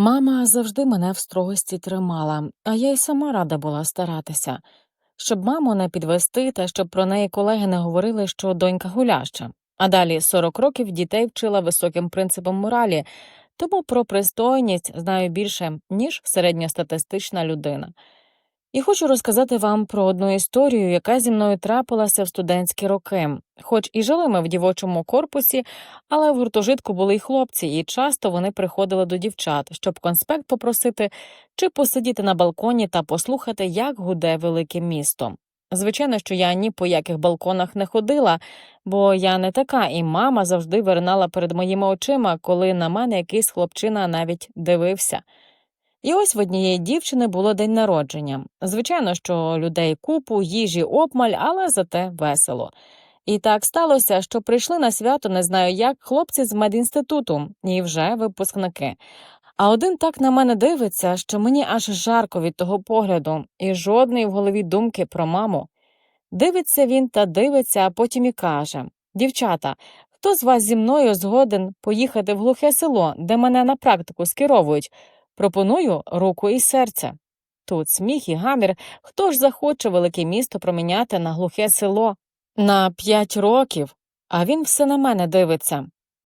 Мама завжди мене в строгості тримала, а я й сама рада була старатися, щоб маму не підвести та щоб про неї колеги не говорили, що донька гуляща. А далі 40 років дітей вчила високим принципам моралі, тому про пристойність знаю більше, ніж середньостатистична людина. І хочу розказати вам про одну історію, яка зі мною трапилася в студентські роки. Хоч і жили ми в дівочому корпусі, але в гуртожитку були й хлопці, і часто вони приходили до дівчат, щоб конспект попросити чи посидіти на балконі та послухати, як гуде велике місто. Звичайно, що я ні по яких балконах не ходила, бо я не така, і мама завжди виринала перед моїми очима, коли на мене якийсь хлопчина навіть дивився. І ось в однієї дівчини було день народження. Звичайно, що людей купу, їжі обмаль, але зате весело. І так сталося, що прийшли на свято, не знаю як, хлопці з медінституту, і вже випускники. А один так на мене дивиться, що мені аж жарко від того погляду, і жодної в голові думки про маму. Дивиться він та дивиться, а потім і каже Дівчата, хто з вас зі мною згоден поїхати в глухе село, де мене на практику скеровують? Пропоную руку і серце. Тут сміх і гамір. Хто ж захоче велике місто проміняти на глухе село? На п'ять років. А він все на мене дивиться.